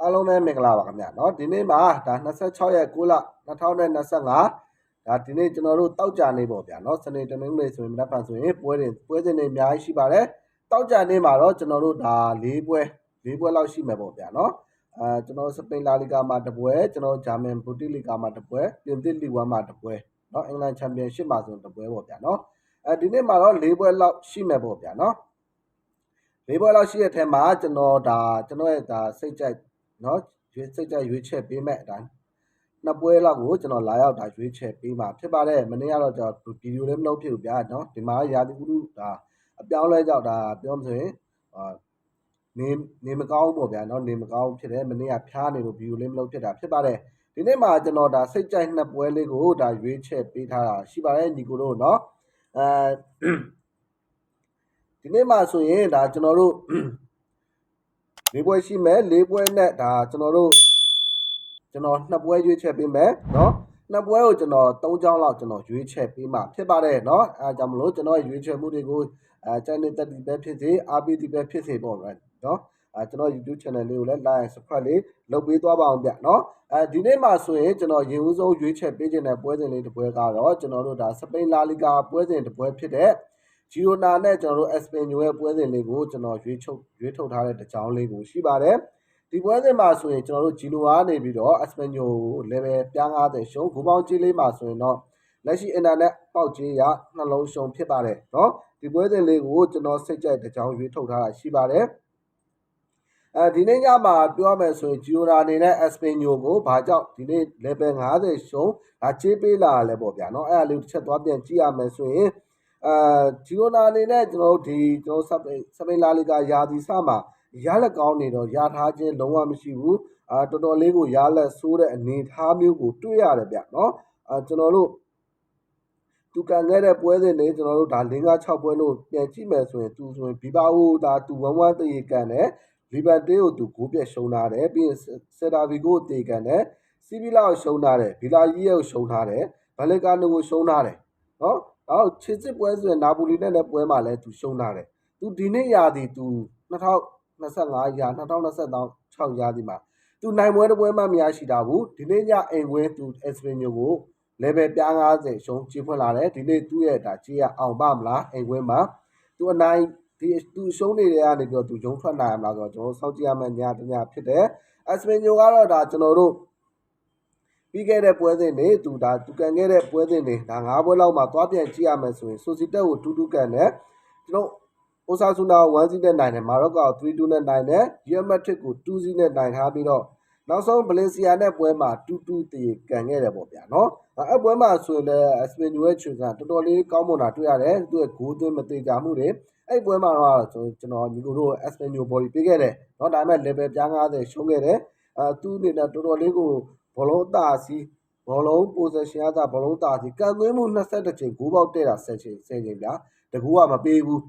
အားလုံးပဲမင်္ဂလာပါခင်ဗျာเนาะဒီနေ့မှာဒါ26ရက်6လ2025ဒါဒီနေ့ကျွန်တော်တို့တောက်ကြနေပေါ့ဗျာเนาะစနေတနင်္ဂနွေဆိုရင်မနက်ဖြန်ဆိုရင်ပွဲတွေပွဲစဉ်တွေအများကြီးရှိပါတယ်တောက်ကြနေမှာတော့ကျွန်တော်တို့ဒါ၄ပွဲ၄ပွဲလောက်ရှိမယ်ပေါ့ဗျာเนาะအဲကျွန်တော်စပိန်လာလီဂါမှာတစ်ပွဲကျွန်တော်ဂျာမန်ဘူတီလီဂါမှာတစ်ပွဲပြင်သစ်လီဂါမှာတစ်ပွဲเนาะအင်္ဂလန်ချန်ပီယံရှစ်မှာဆိုတစ်ပွဲပေါ့ဗျာเนาะအဲဒီနေ့မှာတော့၄ပွဲလောက်ရှိမယ်ပေါ့ဗျာเนาะ၄ပွဲလောက်ရှိတဲ့အထက်မှာကျွန်တော်ဒါကျွန်တော်ရဲ့ဒါစိတ်ကြိုက် နော်ရွေးစိတ်ကြရွေးချယ်ပေးမဲ့အတိုင်းနှစ်ပွဲလောက်ကိုကျွန်တော်လာရောက်တာရွေးချယ်ပေးမှာဖြစ်ပါတယ်မနေ့ကတော့ကျွန်တော်ဗီဒီယိုလည်းမလုပ်ဖြစ်ဘူးဗျာနော်ဒီမှာရာသီဥတုဒါအပြောင်းလဲကြောက်တာပြောမှဆိုရင်အာနေနေမကောင်းပေါ့ဗျာနော်နေမကောင်းဖြစ်တယ်မနေ့ကဖျားနေလို့ဗီဒီယိုလေးမလုပ်ဖြစ်တာဖြစ်ပါတယ်ဒီနေ့မှာကျွန်တော်ဒါစိတ်ကြိုက်နှစ်ပွဲလေးကိုဒါရွေးချယ်ပေးထားတာရှိပါတယ်ညီကိုတို့နော်အဲဒီနေ့မှာဆိုရင်ဒါကျွန်တော်တို့ လေးပွဲရှိမယ်လေးပွဲနဲ့ဒါကျွန်တော်တို့ကျွန်တော်နှစ်ပွဲရွေးချက်ပေးမယ်เนาะနှစ်ပွဲကိုကျွန်တော်၃ချောင်းလောက်ကျွန်တော်ရွေးချက်ပေးမှာဖြစ်ပါတယ်เนาะအဲကြောင့်မလို့ကျွန်တော်ရွေးချက်မှုတွေကိုအဲ channel တက်ဒီပဲဖြစ်စေ RPD ပဲဖြစ်စေပေါ့ဗျာเนาะအဲကျွန်တော် YouTube channel လေးကိုလည်း like subscribe လေးလုပ်ပေးသွားပါအောင်ဗျเนาะအဲဒီနေ့မှာဆိုရင်ကျွန်တော်ရင်ဦးဆုံးရွေးချက်ပေးခြင်းတဲ့ပွဲစဉ်လေးတစ်ပွဲကတော့ကျွန်တော်တို့ဒါစပိန်လာလီဂါပွဲစဉ်တစ်ပွဲဖြစ်တဲ့ ဂျီရိုနာနဲ့ကျွန်တော်တို့ Espanyol ရဲ့ပွဲစဉ်လေးကိုကျွန်တော်ရွေးချုပ်ရွေးထုတ်ထားတဲ့တကြောင်းလေးကိုရှိပါတယ်ဒီပွဲစဉ်မှာဆိုရင်ကျွန်တော်တို့ဂျီနိုအားနေပြီးတော့ Espanyol ကို level ပြား90ရှုံးဂူပေါင်းကြီးလေးမှာဆိုရင်တော့လက်ရှိ internet ပေါက်ကြီးရနှလုံးရှုံးဖြစ်ပါတယ်เนาะဒီပွဲစဉ်လေးကိုကျွန်တော်စိတ်ကြိုက်တကြောင်းရွေးထုတ်ထားတာရှိပါတယ်အဲဒီနေ့ညမှာပြောမယ်ဆိုရင်ဂျီယိုနာအနေနဲ့ Espanyol ကိုဘာကြောင့်ဒီနေ့ level 50ရှုံးဒါချေးပေးလာလဲပေါ့ဗျာเนาะအဲ့အလေးတစ်ချက်သွားပြန်ကြည့်ရမယ်ဆိုရင် အာဂျီရိုနာအနေနဲ့ကျွန်တော်တို့ဒီကျွန်တော်စပိန်စပိန်လာလီဂါယာတီစမှာရလက်ကောင်းနေတော့ရထားခြင်းလုံးဝမရှိဘူးအာတော်တော်လေးကိုရလက်ဆိုးတဲ့အနေထားမျိုးကိုတွေ့ရတယ်ဗျနော်အာကျွန်တော်တို့သူကန်ခဲ့တဲ့ပွဲစဉ်တွေကျွန်တော်တို့ဒါ၄၅6ပွဲလို့ပြန်ကြည့်မယ်ဆိုရင်သူဆိုရင်ဘီဘာအိုဒါသူဝမ်းဝမ်းတရေကန်တယ်လီဘန်တေးကိုသူဂိုးပြက်ရှုံးထားတယ်ပြီးရင်ဆက်တာဗီကိုတေကန်တယ်စီဗီလာကိုရှုံးထားတယ်ဗီလာကြီးရဲ့ကိုရှုံးထားတယ်ဘလက်ကာနိုကိုရှုံးထားတယ်နော် အော်ချစ်စစ်ပွဲဆိုရင်နာပိုလီနဲ့လည်းပွဲမှာလည်းသူရှုံးထားတယ်သူဒီနေ့ရာသီသူ2025ရာ2026ရာသီမှာသူနိုင်ပွဲတစ်ပွဲမှမရရှိတာဘူးဒီနေ့ညအိမ်ခွင်းသူအက်စပင်ညိုကို level ပြား90ရှုံးကြီးဖွင့်လာတယ်ဒီနေ့သူ့ရဲ့ဒါကြီးရအောင်ပါမလားအိမ်ခွင်းမှာသူအနိုင်ဒီသူရှုံးနေတဲ့ကနေပြီးတော့သူဂျုံထွက်နိုင်မလားဆိုတော့ကျွန်တော်စောင့်ကြည့်ရမယ့်ညတညဖြစ်တယ်အက်စပင်ညိုကတော့ဒါကျွန်တော်တို့ ပြီးခဲ့တဲ့ပွဲစဉ်တွေသူဒါသူကန်ခဲ့တဲ့ပွဲစဉ်တွေဒါ၅ပွဲလောက်မှာသွားပြန်ကြည့်ရမယ်ဆိုရင်ဆိုစီတက်ကို2-2ကန်တယ်ကျွန်တော်အိုဆာဆူနာကို1-0နဲ့နိုင်တယ်မာရော့ကာကို3-2နဲ့နိုင်တယ်ရီယယ်မက်ဒရစ်ကို2-0နဲ့နိုင်ထားပြီးတော့နောက်ဆုံးဘလင်စီယာနဲ့ပွဲမှာ2-2တည်ကန်ခဲ့တယ်ပေါ့ဗျာနော်အဲ့ပွဲမှာဆိုရင်လည်းအစပင်ညိုရဲ့ချွေကတော်တော်လေးကောင်းမွန်တာတွေ့ရတယ်သူရဲ့ဂိုးသွင်းမသေးကြမှုတွေအဲ့ပွဲမှာတော့ကျွန်တော်ညီကိုတို့အစပင်ညိုဘော်ဒီပေးခဲ့တယ်နော်ဒါပေမဲ့ level ပြား90ရှုံးခဲ့တယ်အဲသူအနေနဲ့တော်တော်လေးကို ဘောလုံးတာစီဘောလုံး possession အသာဘောလုံးတာစီကန်သွင်းမှု22ချိန်ဂိုးပေါက်တဲ့တာ10ချိန်10ချိန်ဗျာတကူကမပေးဘူး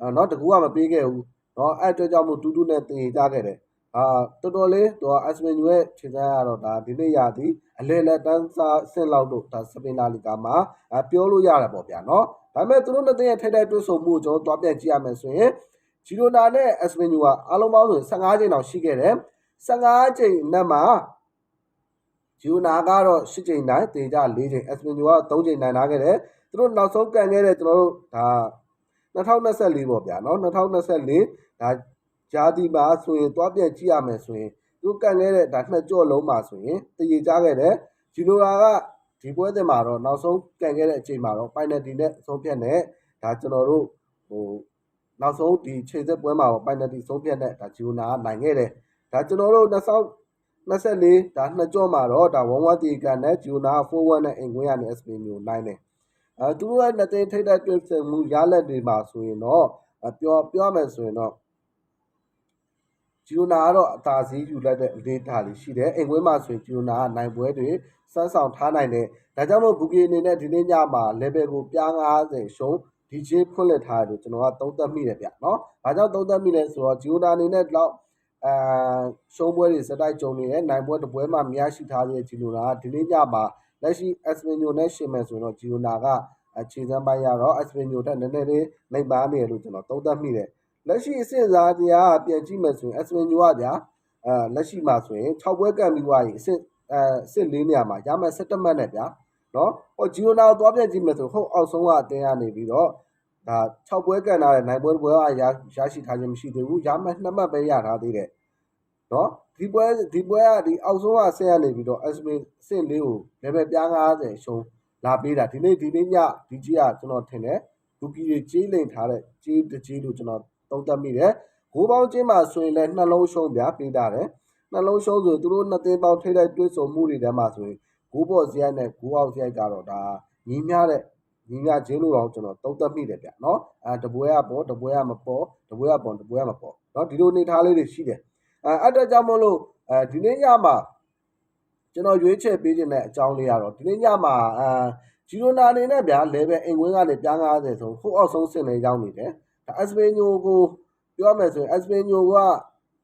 အဲเนาะတကူကမပေးခဲ့ဘူးเนาะအဲ့အတွက်ကြောင့်မို့တူတူနဲ့တင်ကြခဲ့တယ်အာတော်တော်လေးတော့ Espanyol ရဲ့ခြေစမ်းကတော့ဒါဒီနေ့ရသည်အလဲလက်တန်းစားဆင့်လောက်တော့ဒါစပင်လာလီကာမှာပြောလို့ရတယ်ပေါ့ဗျာเนาะဒါပေမဲ့သူတို့နှစ်သင်းရဲ့ထိပ်တိုက်တွေ့ဆုံမှုကိုကျွန်တော်တွားပြန်ကြည့်ရမယ်ဆိုရင်ဂျီရိုနာနဲ့အက်စပင်ညူကအလုံးပေါင်းဆို15ချိန်တောင်ရှိခဲ့တယ်15ချိန်နဲ့မှာ ဂျီရိုနာကတော့10ချိန်နိုင်တေကြ4ချိန်အက်စပင်ညူက3ချိန်နိုင်ထားခဲ့တယ်သူတို့နောက်ဆုံးကန်ခဲ့တဲ့ကျွန်တော်တို့ဒါ2024ပေါ့ဗျာเนาะ2024ဒါဂျာတီပါဆိုရင်တွားပြန်ကြည့်ရမယ်ဆိုရင်သူကန်ခဲ့တဲ့ဒါနှစ်ကြော့လုံးပါဆိုရင်တည်ကြခဲ့တယ်ဂျီရိုနာကဒီပွဲစဉ်မှာတော့နောက်ဆုံးကန်ခဲ့တဲ့အချိန်မှာတော့ penalty နဲ့ဆုံးဖြတ်နဲ့ဒါကျွန်တော်တို့ဟိုနောက်ဆုံးဒီချိန်သက်ပွဲမှာတော့ penalty ဆုံးဖြတ်နဲ့ဒါဂျီယိုနာကနိုင်ခဲ့တယ်ဒါကျွန်တော်တို့ 2024ဒါနှစ်ကြော့မှာတော့ဒါ1-1တီကန်နဲ့ဂျီယိုနာ4-1နဲ့အင်ကွင်းရနဲ့ SP မျိုးနိုင်တယ်အဲသူတို့ရဲ့နှစ်သိန်းထိပ်တိုက်တွေ့ဆုံမှုရလက်တွေမှာဆိုရင်တော့ပြောပြောမယ်ဆိုရင်တော့ဂျီယိုနာကတော့အသာစီးယူလိုက်တဲ့ဒေတာလေးရှိတယ်အိမ်ဝင်းမှာဆိုရင်ဂျီယိုနာကနိုင်ပွဲတွေစမ်းဆောင်ထားနိုင်တယ်ဒါကြောင့်မို့ဘူကီအနေနဲ့ဒီနေ့ညမှာ level ကိုပြား90ရှုံး DJ ဖွင့်လက်ထားတယ်ကျွန်တော်ကသုံးသပ်မိတယ်ဗျเนาะဘာကြောင့်သုံးသပ်မိလဲဆိုတော့ဂျီယိုနာအနေနဲ့တော့ အာရှုံးပွဲတွေစတိုက်ကြုံနေတယ်နိုင်ပွဲတစ်ပွဲမှမရရှိထားတဲ့ဂျီယိုနာကဒီနေ့ညမှာလက်ရှိ Espanyol နဲ့ရှင်မယ်ဆိုရင်တော့ဂျီယိုနာကခြေစမ်းပိုင်းရတော့ Espanyol တက်နည်းနည်းလေးနိုင်ပါနေတယ်လို့ကျွန်တော်သုံးသပ်မိတယ်လက်ရှိအဆင့်စားတရားပြန်ကြည့်မယ်ဆိုရင် Espanyol ကဗျာအဲလက်ရှိမှာဆိုရင်6ပွဲကန်ပြီးွားရင်အစ်အဲအစ်၄နေရာမှာရမယ်17မှတ်နဲ့ဗျာနော်ဟိုဂျီယိုနာကိုသွားပြကြည့်မယ်ဆိုဟုတ်အောက်ဆုံးကအတင်းကနေပြီးတော့ ဒါ6ပွဲကန်လာတဲ့နိုင်ပွဲတစ်ပွဲကရရရှိထားခြင်းမရှိသေးဘူးရမယ်2မှတ်ပဲရထားသေးတယ်နော်ဒီပွဲဒီပွဲကဒီအောက်ဆုံးကဆင်းရနေပြီးတော့ SP အဆင့်လေးကို level ပြား90ရှုံးလာပေးတာဒီနေ့ဒီနေ့ညဒီကြီးကကျွန်တော်ထင်တယ်လူကြီးတွေကြေးလိန်ထားတဲ့ကြေးတစ်ကြေးလို့ကျွန်တော်သုံးသပ်မိတယ်ဂိုးပေါင်းချင်းမှာဆိုရင်လည်းနှလုံးရှုံးပြပေးတာတယ်နှလုံးရှုံးဆိုသူတို့နှစ်သိန်းပေါင်းထိလိုက်တွဲဆုံမှုတွေထဲမှာဆိုရင်ဂိုးပေါ်ဇရိုက်နဲ့ဂိုးအောက်ဇရိုက်ကတော့ဒါညီမျှတဲ့ ညီမျှချင်းလို့တော့ကျွန်တော်သုံးသပ်မိတယ်ဗျနော်အဲတပွဲကပေါ်တပွဲကမပေါ်တပွဲကပေါ်တပွဲကမပေါ်နော်ဒီလိုနေထားလေးတွေရှိတယ်အဲအဲ့တော့ကြောင့်မလို့အဲဒီနေ့ညမှာကျွန်တော်ရွေးချယ်ပေးခြင်းတဲ့အကြောင်းလေးကတော့ဒီနေ့ညမှာအဲဂျီရိုနာအနေနဲ့ဗျာ level အိမ်ဝင်းကနေပြား90ဆိုဟိုအောက်ဆုံးစင်နေရောက်နေတယ်ဒါအစပင်ညိုကိုပြောမယ်ဆိုရင်အစပင်ညိုက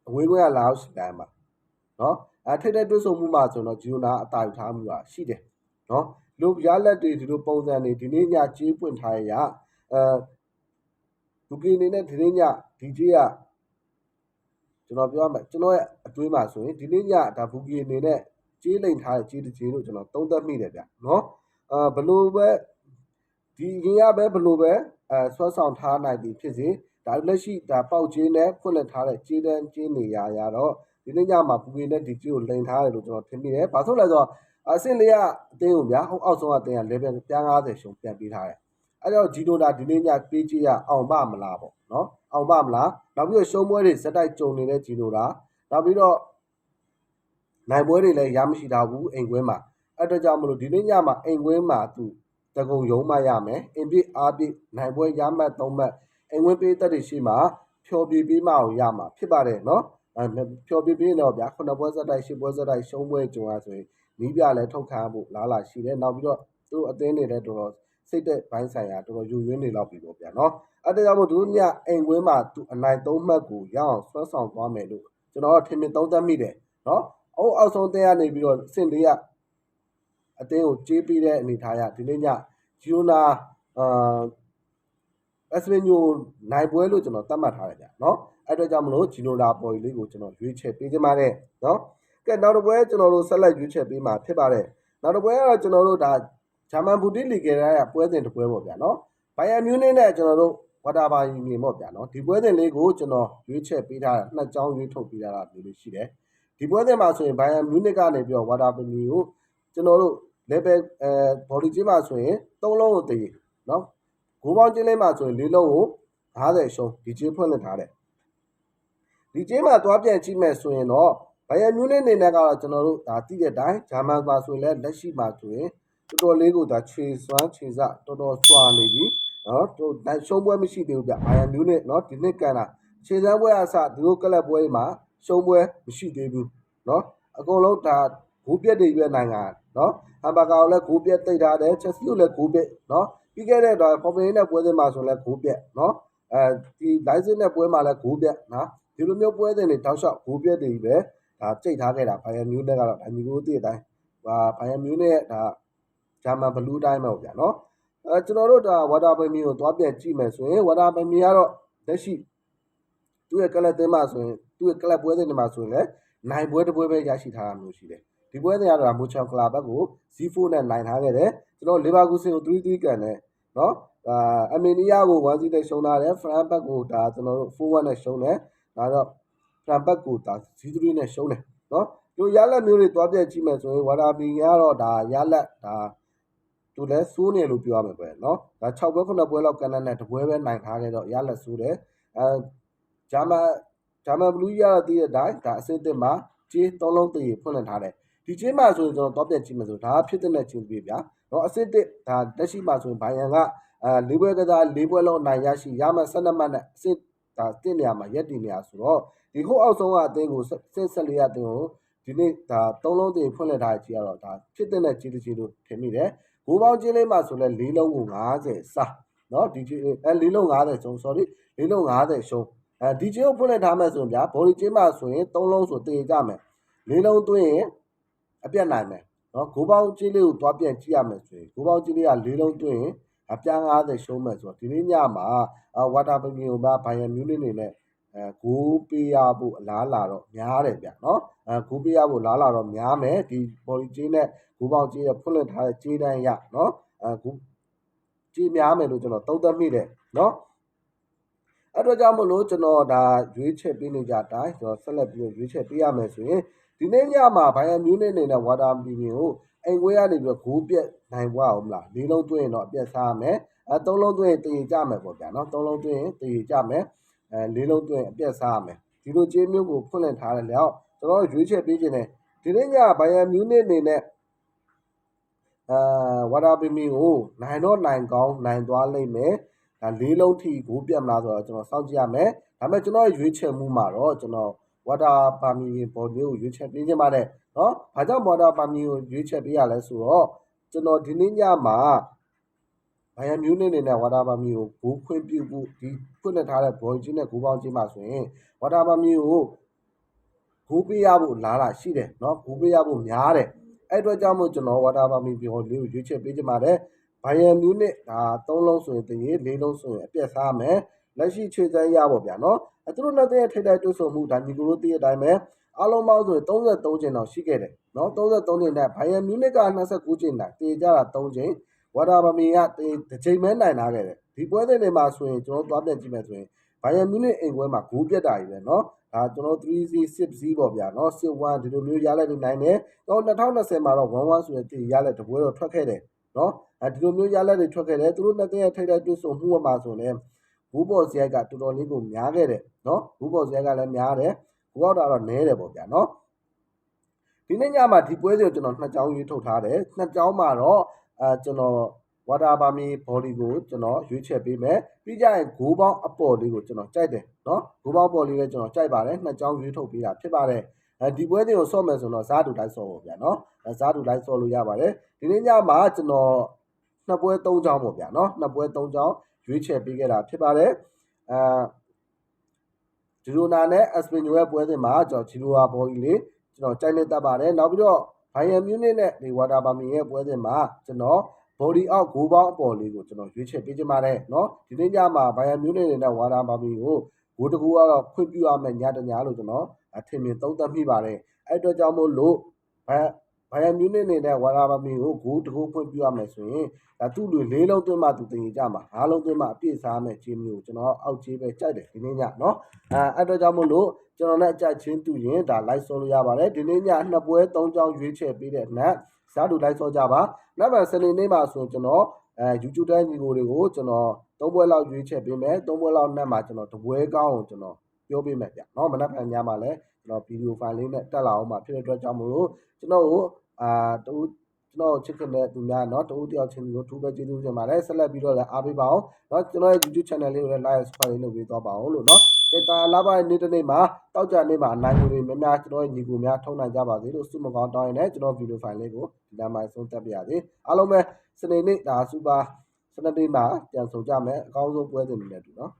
အဝေးကွင်းကလာအောင်ရှိတိုင်းမှာနော်အဲထိတဲ့တွဲဆုံမှုမှာဆိုတော့ဂျီရိုနာအတာယူထားမှုကရှိတယ်နော် လူရလက်တွေဒီလိုပုံစံတွေဒီနေ့ညကြေးပွင့်ထားရအဲလူကီအနေနဲ့ဒီနေ့ညဒီကြေးကကျွန်တော်ပြောရမယ်ကျွန်တော်ရဲ့အတွေးမှာဆိုရင်ဒီနေ့ညဒါဘူကီအနေနဲ့ကြေးလိန်ထားတဲ့ကြေးတစ်ကြေးလို့ကျွန်တော်သုံးသပ်မိတယ်ဗျနော်အာဘလို့ပဲဒီရင်ရပဲဘလို့ပဲအဲဆွဲဆောင်ထားနိုင်ပြီဖြစ်စေဒါလက်ရှိဒါပေါက်ချင်းနဲ့ဖွင့်လက်ထားတဲ့ကြေးတန်းကြေးနေရရတော့ဒီနေ့ညမှာဘူကီနဲ့ဒီကြေးကိုလိန်ထားတယ်လို့ကျွန်တော်ထင်မိတယ်ဘာလို့လဲဆိုတော့ အဆင့်လေးကအတင်းကိုဗျာဟိုအောက်ဆုံးအတင်းက level ပြား90ရှုံပြန်ပေးထားတယ်အဲ့တော့ဂျီတိုတာဒီနေ့ညပေးကြည့်ရအောင်ပါမလားပေါ့နော်အောင်ပါမလားနောက်ပြီးတော့ရှုံးပွဲတွေစက်တိုက်ကြုံနေတဲ့ဂျီတိုတာနောက်ပြီးတော့နိုင်ပွဲတွေလည်းရမရှိတာဘူးအိမ်ကွင်းမှာအဲ့တော့ကြောင့်မလို့ဒီနေ့ညမှာအိမ်ကွင်းမှာသူတကုံယုံမှရမယ်အင်ပြစ်အားပြစ်နိုင်ပွဲရမှတ်သုံးမှတ်အိမ်ကွင်းပေးသက်တွေရှိမှဖြော်ပြပေးမှအောင်ရမှာဖြစ်ပါတယ်နော်အဲဖြော်ပြပေးတော့ဗျာခုနှစ်ပွဲစက်တိုက်ရှစ်ပွဲစက်တိုက်ရှုံးပွဲကြုံရဆိုရင် နီးပြလည်းထုတ်ခံဖို့လားလာရှိတယ်နောက်ပြီးတော့သူတို့အသင်းတွေလည်းတော်တော်စိတ်သက်ဘိုင်းဆိုင်ရာတော်တော်ယူရင်းနေလောက်ပြီပေါ့ဗျာနော်အဲ့ဒါကြောင့်မို့သူတို့ညအိမ်ကွင်းမှာသူအနိုင်သုံးမှတ်ကိုရအောင်ဆွဲဆောင်သွားမယ်လို့ကျွန်တော်ထင်မြင်သုံးသပ်မိတယ်နော်အောက်အောက်ဆုံးတင်းကနေပြီးတော့စင်လေးကအတင်းကိုကြေးပေးတဲ့အနေထားရဒီနေ့ညဂျီယိုနာအာအစပင်ညိုနိုင်ပွဲလို့ကျွန်တော်သတ်မှတ်ထားတယ်ဗျနော်အဲ့အတွက်ကြောင့်မလို့ဂျီနိုလာပေါ်လေးကိုကျွန်တော်ရွေးချယ်ပေးချင်ပါတယ်နော် ကဲနောက်တစ်ပွဲကျွန်တော်တို့ဆက်လက်ရွေးချယ်ပေးမှာဖြစ်ပါတယ်နောက်တစ်ပွဲကတော့ကျွန်တော်တို့ဒါဂျာမန်ဘူတီလီဂေရာရဲ့ပွဲစဉ်တစ်ပွဲပေါ့ဗျာနော်ဘိုင်ယန်မြူးနစ်နဲ့ကျွန်တော်တို့ဝါတာဘာယူနေပေါ့ဗျာနော်ဒီပွဲစဉ်လေးကိုကျွန်တော်ရွေးချယ်ပေးထားတာနှစ်ကြောင်းရွေးထုတ်ပေးထားတာမျိုးလေးရှိတယ်ဒီပွဲစဉ်မှာဆိုရင်ဘိုင်ယန်မြူးနစ်ကနေပြီးတော့ဝါတာဘမီကိုကျွန်တော်တို့ level အဲ body ချင်းမှာဆိုရင်၃လုံးကိုတည်နော်ဂိုးပေါင်းချင်းလေးမှာဆိုရင်၄လုံးကို50ရှုံးဒီချင်းဖွင့်လက်ထားတယ်ဒီချင်းမှာသွားပြန်ကြည့်မယ်ဆိုရင်တော့ ဘိုင်ယန်မြူးနစ်အနေနဲ့ကတော့ကျွန်တော်တို့ဒါသိတဲ့အတိုင်းဂျာမန်ပါဆိုရင်လည်းလက်ရှိမှာဆိုရင်တော်တော်လေးကိုဒါခြေစွမ်းခြေစတော်တော်စွာနေပြီနော်တို့ရှုံးပွဲမရှိသေးဘူးဗျဘိုင်ယန်မြူးနစ်နော်ဒီနှစ်ကန်တာခြေစမ်းပွဲအစဒီလိုကလပ်ပွဲမှာရှုံးပွဲမရှိသေးဘူးနော်အကုန်လုံးဒါဂိုးပြက်တွေရွေးနိုင်ငံနော်ဟမ်ဘာဂါကိုလည်းဂိုးပြက်တိတ်ထားတယ်ချက်စီကိုလည်းဂိုးပြက်နော်ပြီးခဲ့တဲ့တော့ဖော်ပင်းနဲ့ပွဲစဉ်မှာဆိုလည်းဂိုးပြက်နော်အဲဒီလိုင်းစင်းနဲ့ပွဲမှာလည်းဂိုးပြက်နော်ဒီလိုမျိုးပွဲစဉ်တွေတောက်လျှောက်ဂိုးပြက်တွေပဲ ဒါကြိတ်ထားခဲ့တာဘိုင်ယန်မြူးနဲ့ကတော့ဒါညီကိုတည့်အတိုင်းဟာဘိုင်ယန်မြူးနဲ့ဒါဂျာမန်ဘလူးတိုင်းပဲဗျာနော်အဲကျွန်တော်တို့ဒါဝါတာဘမီကိုသွားပြန်ကြည့်မယ်ဆိုရင်ဝါတာဘမီကတော့လက်ရှိသူ့ရဲ့ကလပ်သင်းမှာဆိုရင်သူ့ရဲ့ကလပ်ပွဲစဉ်တွေမှာဆိုရင်လည်းနိုင်ပွဲတစ်ပွဲပဲရရှိထားတာမျိုးရှိတယ်ဒီပွဲစဉ်ကတော့မူချောင်ကလာဘက်ကို Z4 နဲ့နိုင်ထားခဲ့တယ်ကျွန်တော်လီဗာပူးဆင်ကို3-3ကန်တယ်နော်အာအမီနီယာကို1-0နဲ့ရှုံးထားတယ်ဖရန်ဘက်ကိုဒါကျွန်တော်တို့4-1နဲ့ရှုံးတယ်ဒါတော့ဖ ရန်ဘက်ကိုဒါ Z3 နဲ့ရှုံးတယ်နော်ဒီရလက်မျိုးတွေတွားပြက်ကြည့်မယ်ဆိုရင်ဝါဒါပီကတော့ဒါရလက်ဒါသူလည်းစိုးနေလို့ပြောရမှာပဲเนาะဒါ6ပွဲ9ပွဲလောက်ကန်တဲ့တပွဲပဲနိုင်ထားခဲ့တော့ရလက်စိုးတယ်အဲဂျာမန်ဂျာမန်ဘလူးရတော့တည်တဲ့အတိုင်းဒါအစစ်အစ်မှာကြေးသုံးလုံးတည်ဖွင့်လှစ်ထားတယ်ဒီချင်းမှာဆိုရင်ကျွန်တော်တော့ပြန်ကြည့်မယ်ဆိုဒါဖြစ်တဲ့ချင်းပြဗျာเนาะအစစ်တစ်ဒါလက်ရှိမှာဆိုရင်ဘိုင်ယန်ကအဲ၄ပွဲကစား၄ပွဲလုံးနိုင်ရရှိရမှ12မှတ်နဲ့အစစ် ဒါတစ်နေရာမှာရက်တည်နေရာဆိုတော့ဒီဟိုအောက်ဆုံးကအသင်းကိုစင်ဆက်လေးရအသင်းကိုဒီနေ့ဒါသုံးလုံးတင်ဖွင့်လှစ်ထားကြီးကတော့ဒါဖြစ်တဲ့နဲ့ကြီးတကြီးလို့ထင်မိတယ်။ဂိုးပေါင်းချင်းလေးမှာဆိုလဲ၄လုံးကို90စာနော်ဒီကြီးအဲ၄လုံး90ရှုံး sorry ၄လုံး90ရှုံးအဲဒီကြီးကိုဖွင့်လှစ်ထားမယ်ဆိုရင်ဗျာဘော်ဒီချင်းမှာဆိုရင်၃လုံးဆိုတင်ကြမယ်။၄လုံးသွင်းရင်အပြတ်နိုင်မယ်။နော်ဂိုးပေါင်းချင်းလေးကိုသွားပြန်ကြည့်ရမယ်ဆိုရင်ဂိုးပေါင်းချင်းလေးက၄လုံးသွင်းရင် အပြား90ရှုံးမယ်ဆိုတော့ဒီနေ့ညမှာဝါတာပမီယိုဘာဘိုင်ယန်မြူးနစ်နေနဲ့အဲဂိုးပေးရဖို့အလားလာတော့များတယ်ဗျနော်အဲဂိုးပေးရဖို့လားလာတော့များမယ်ဒီ body ကြေးနဲ့ဂိုးပေါင်းကြေးရဖွင့်လှစ်ထားတဲ့ကြေးတန်းရနော်အဲဂိုးကြေးများမယ်လို့ကျွန်တော်သုံးသပ်မိတယ်နော်အဲ့တော့ကြောင့်မလို့ကျွန်တော်ဒါရွေးချက်ပေးနေကြအတိုင်းကျွန်တော်ဆက်လက်ပြီးရွေးချက်ပေးရမယ်ဆိုရင်ဒီနေ့ညမှာဘိုင်ယန်မြူးနစ်အနေနဲ့ဝါတာပီပင်ကို အိမ်ခွေးကနေပြီးဂိုးပြက်နိုင်ပွားအောင်မလားလေးလုံးသွင်းရင်တော့အပြက်စားမယ်အဲသုံးလုံးသွင်းရင်တည်ကြမယ်ပေါ့ဗျာနော်သုံးလုံးသွင်းရင်တည်ကြမယ်အဲလေးလုံးသွင်းအပြက်စားမယ်ဒီလိုကြေးမျိုးကိုဖွင့်လှစ်ထားတဲ့လျောက်ကျွန်တော်ရွေးချက်ပေးခြင်းနဲ့ဒီနေ့ညဘိုင်ယန်မြူးနစ်အနေနဲ့အာဝါတာပီပင်ကိုနိုင်တော့နိုင်ကောင်းနိုင်သွားလိမ့်မယ်ဒါလေးလုံးထိဂိုးပြက်မလားဆိုတော့ကျွန်တော်စောင့်ကြည့်ရမယ်ဒါပေမဲ့ကျွန်တော်ရွေးချက်မှုမှာတော့ကျွန်တော် ဝါတာပါမီဘော်လေးကိုရွေးချက်ပေးခြင်းပါတယ်နော်။ဘာကြောင့်ဝါတာပါမီကိုရွေးချက်ပေးရလဲဆိုတော့ကျွန်တော်ဒီနေ့ညမှာဘိုင်ယန်မြူးနစ်နေနဲ့ဝါတာပါမီကိုဂိုးခွင့်ပြုဖို့ဒီဖွင့်လှစ်ထားတဲ့ဘော်ကြီးနဲ့ဂိုးပေါင်းကြီးမှာဆိုရင်ဝါတာပါမီကိုဂိုးပေးရဖို့လားလာရှိတယ်နော်ဂိုးပေးရဖို့များတယ်အဲ့အတွက်ကြောင့်မို့ကျွန်တော်ဝါတာပါမီဘော်လေးကိုရွေးချက်ပေးခြင်းပါတယ်ဘိုင်ယန်မြူးနစ်ဒါ၃လုံးဆိုရင်တရေ၄လုံးဆိုရင်အပြက်စားမယ် လက်ရှိခြေစမ်းရပါဗျာနော်အဲသူတို့နှစ်တဲ့ထိတိုက်တွတ်ဆုံမှုဒါညီကိုတို့တည်းအတိုင်းပဲအားလုံးပေါင်းဆိုရင်33ကျင်းတော့ရှိခဲ့တယ်နော်33ကျင်းနဲ့ဘိုင်ယန်မြူးနစ်က29ကျင်းတာတေကြတာ3ကျင်းဝါတာဗမီကတေတစ်ချိန်မဲနိုင်လာခဲ့တယ်ဒီပွဲစဉ်တွေမှာဆိုရင်ကျွန်တော်သွားပြန်ကြည့်မယ်ဆိုရင်ဘိုင်ယန်မြူးနစ်အိမ်ပွဲမှာဂိုးပြတ်တာကြီးပဲနော်ဒါကျွန်တော် 3C 6C ပေါ့ဗျာနော်61ဒီလိုမျိုးရလိုက်နေနိုင်တယ်တော့2020မှာတော့11ဆိုတဲ့တေရလိုက်တပွဲတော့ထွက်ခဲ့တယ်နော်အဲဒီလိုမျိုးရလက်တွေထွက်ခဲ့တယ်သူတို့နှစ်သိန်းရဲ့ထိပ်တိုက်တွေ့ဆုံမှုမှာဆိုရင် ဘူးပေါ်စရိုက်ကတော်တော်လေးကိုများခဲ့တယ်နော်ဘူးပေါ်စရိုက်ကလည်းများတယ်ဘူပေါက်တာတော့နည်းတယ်ပေါ့ဗျာနော်ဒီနေ့ညမှာဒီပွဲစီကိုကျွန်တော်နှစ်ကြောင်းရွေးထုတ်ထားတယ်နှစ်ကြောင်းမှာတော့အဲကျွန်တော်ဝါတာပါမီဘော်ဒီကိုကျွန်တော်ရွေးချက်ပေးမယ်ပြီးကြရင်ဂိုးပေါင်းအပေါ်လေးကိုကျွန်တော်ကြိုက်တယ်နော်ဂိုးပေါင်းပေါ်လေးလည်းကျွန်တော်ကြိုက်ပါတယ်နှစ်ကြောင်းရွေးထုတ်ပေးတာဖြစ်ပါတယ်အဲဒီပွဲစဉ်ကိုဆော့မယ်ဆိုတော့စားတူလိုက်ဆော့ပေါ့ဗျာနော်စားတူလိုက်ဆော့လို့ရပါတယ်ဒီနေ့ညမှာကျွန်တော်နှစ်ပွဲ၃ချောင်းပေါ့ဗျာနော်နှစ်ပွဲ၃ချောင်း ရွေးချယ်ပေးခဲ့တာဖြစ်ပါတယ်အဲဂျီရိုနာနဲ့အက်စပင်ညိုရဲ့ပွဲစဉ်မှာကျွန်တော်ဂျီရိုဟာဘော်ကြီးလေးကျွန်တော်ကြိုက်လက်တတ်ပါတယ်နောက်ပြီးတော့ဘိုင်ယန်မြူးနစ်နဲ့ဒီဝါတာပါမီရဲ့ပွဲစဉ်မှာကျွန်တော် body out ဂိုးပေါင်းအပေါ်လေးကိုကျွန်တော်ရွေးချယ်ပေးချင်ပါတယ်เนาะဒီနေ့ညမှာဘိုင်ယန်မြူးနစ်နဲ့ဝါတာပါမီကိုဂိုးတကူကတော့ခွင့်ပြုရမယ်ညတညလို့ကျွန်တော်အထင်မြင်သုံးသပ်မိပါတယ်အဲ့အတွက်ကြောင့်မို့လို့ဘိုင် ဘိုင်ယန်မြူးနစ်နေတဲ့ဝါရာဘာမီကိုဂိုးတကိုးဖွင့်ပြရမယ်ဆိုရင်ဒါသူ့လူ၄လုံးသွင်းမှသူတင်ကြမှာ၅လုံးသွင်းမှအပြည့်စားမယ်ချင်းမျိုးကျွန်တော်အောက်ခြေပဲကြိုက်တယ်ဒီနေ့ညနော်အဲအဲ့တော့ကြောင့်မို့လို့ကျွန်တော်နဲ့အကြိုက်ချင်းတူရင်ဒါ live ဆောလို့ရပါတယ်ဒီနေ့ညနှစ်ပွဲ၃ကြောင်းရွေးချယ်ပေးတဲ့နက်ဇာတူ live ဆောကြပါနောက်ပါစနေနေ့မှာဆိုရင်ကျွန်တော်အဲ YouTube တန်းညီကိုတွေကိုကျွန်တော်၃ပွဲလောက်ရွေးချယ်ပေးမယ်၃ပွဲလောက်နက်မှာကျွန်တော်တပွဲကောင်းအောင်ကျွန်တော်ပြောပေးမယ်ဗျနော်မနက်ဖြန်ညမှာလည်းကျွန်တော်ဗီဒီယိုဖိုင်လေးနဲ့တက်လာအောင်ပါဖြစ်တဲ့အတွက်ကြောင့်မို့လို့ကျွန်တော်ကို အာတူကျွန်တော်ချစ်ခင်တဲ့သူများเนาะတူတယောက်ချင်းကိုထူးပဲကျေးဇူးတင်ပါတယ်ဆက်လက်ပြီးတော့လည်းအားပေးပါအောင်เนาะကျွန်တော်ရဲ့ YouTube channel လေးကိုလည်း like subscribe လုပ်ပေးသွားပါအောင်လို့เนาะကေတာလာပါနေ့တစ်နေ့မှာတောက်ကြနေ့မှာအနိုင်ကိုတွေများများကျွန်တော်ရဲ့ညီကိုများထုံနိုင်ကြပါစေလို့ဆုမကောင်းတောင်းရင်လည်းကျွန်တော်ဗီဒီယိုဖိုင်လေးကိုဒီနားမှာဆုံးသက်ပါရစေအားလုံးပဲစနေနေ့ဒါစူပါစနေနေ့မှာပြန်ဆောင်ကြမယ်အကောင်းဆုံးပွဲစဉ်တွေနဲ့တူเนาะ